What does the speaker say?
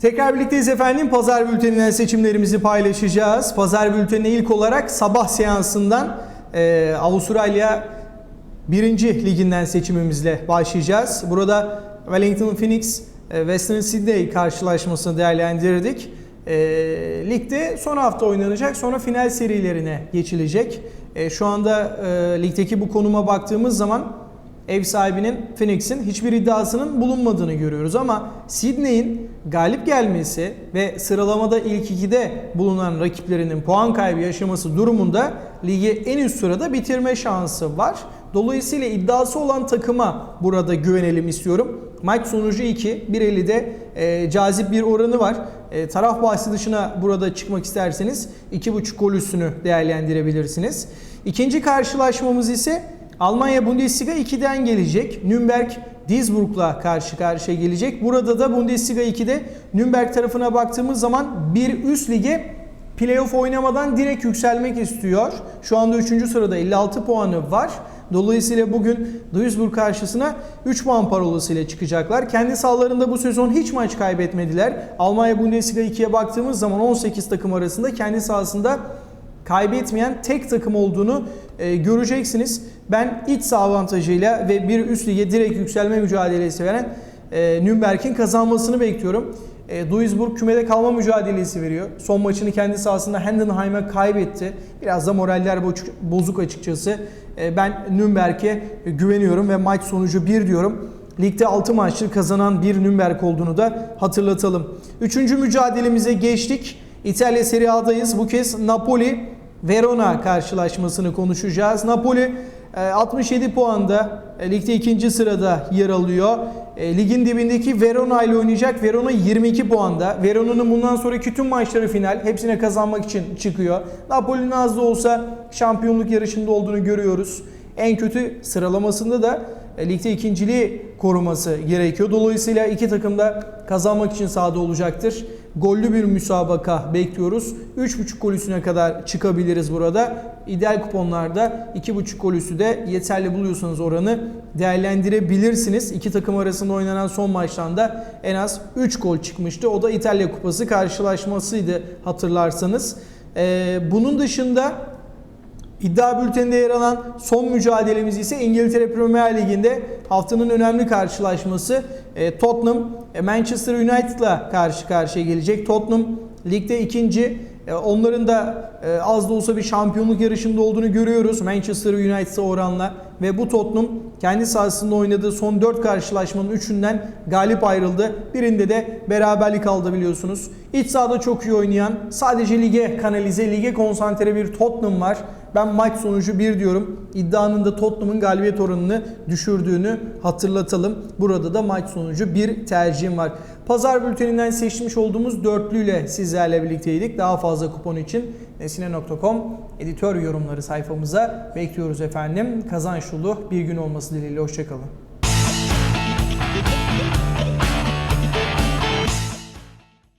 Tekrar birlikteyiz efendim. Pazar bülteninden seçimlerimizi paylaşacağız. Pazar bültenine ilk olarak sabah seansından e, Avustralya 1. liginden seçimimizle başlayacağız. Burada Wellington Phoenix e, Western Sydney karşılaşmasını değerlendirdik. E, ligde son hafta oynanacak sonra final serilerine geçilecek. E, şu anda e, ligdeki bu konuma baktığımız zaman ev sahibinin Phoenix'in hiçbir iddiasının bulunmadığını görüyoruz ama Sydney'in galip gelmesi ve sıralamada ilk ikide bulunan rakiplerinin puan kaybı yaşaması durumunda ligi en üst sırada bitirme şansı var. Dolayısıyla iddiası olan takıma burada güvenelim istiyorum. Maç sonucu 2, 1.50'de e, cazip bir oranı var. E, taraf bahsi dışına burada çıkmak isterseniz 2.5 gol üstünü değerlendirebilirsiniz. İkinci karşılaşmamız ise Almanya Bundesliga 2'den gelecek. Nürnberg Duisburg'la karşı karşıya gelecek. Burada da Bundesliga 2'de Nürnberg tarafına baktığımız zaman bir üst lige playoff oynamadan direkt yükselmek istiyor. Şu anda 3. sırada 56 puanı var. Dolayısıyla bugün Duisburg karşısına 3 puan parolasıyla çıkacaklar. Kendi sahalarında bu sezon hiç maç kaybetmediler. Almanya Bundesliga 2'ye baktığımız zaman 18 takım arasında kendi sahasında kaybetmeyen tek takım olduğunu e, göreceksiniz. Ben iç saha avantajıyla ve bir üst lige direkt yükselme mücadelesi veren e, Nürnberg'in kazanmasını bekliyorum. E, Duisburg kümede kalma mücadelesi veriyor. Son maçını kendi sahasında Heidenheim'e kaybetti. Biraz da moraller bozuk açıkçası. E, ben Nürnberg'e güveniyorum ve maç sonucu 1 diyorum. Ligde 6 maçtır kazanan bir Nürnberg olduğunu da hatırlatalım. Üçüncü mücadelemize geçtik. İtalya Serie A'dayız. Bu kez Napoli Verona karşılaşmasını konuşacağız. Napoli e, 67 puanda e, ligde ikinci sırada yer alıyor. E, Ligin dibindeki Verona ile oynayacak. Verona 22 puanda. Verona'nın bundan sonraki tüm maçları final. Hepsine kazanmak için çıkıyor. Napoli'nin az da olsa şampiyonluk yarışında olduğunu görüyoruz. En kötü sıralamasında da e, ligde ikinciliği koruması gerekiyor. Dolayısıyla iki takım da kazanmak için sahada olacaktır. Gollü bir müsabaka bekliyoruz. 3.5 gol üstüne kadar çıkabiliriz burada. İdeal kuponlarda 2.5 gol üstü de yeterli buluyorsanız oranı değerlendirebilirsiniz. İki takım arasında oynanan son maçtan da en az 3 gol çıkmıştı. O da İtalya Kupası karşılaşmasıydı hatırlarsanız. Ee, bunun dışında İddia bülteninde yer alan son mücadelemiz ise İngiltere Premier Ligi'nde haftanın önemli karşılaşması E, Tottenham Manchester United'la karşı karşıya gelecek. Tottenham ligde ikinci. E, Onların da e, az da olsa bir şampiyonluk yarışında olduğunu görüyoruz Manchester United'a oranla ve bu Tottenham kendi sahasında oynadığı son 4 karşılaşmanın 3'ünden galip ayrıldı. Birinde de beraberlik aldı biliyorsunuz. İç sahada çok iyi oynayan, sadece lige kanalize, lige konsantre bir Tottenham var. Ben maç sonucu 1 diyorum. İddianın da Tottenham'ın galibiyet oranını düşürdüğünü hatırlatalım. Burada da maç sonucu 1 tercihim var. Pazar bülteninden seçmiş olduğumuz dörtlüyle sizlerle birlikteydik. Daha fazla kupon için nesine.com editör yorumları sayfamıza bekliyoruz efendim. Kazançlı bir gün olması dileğiyle. Hoşçakalın.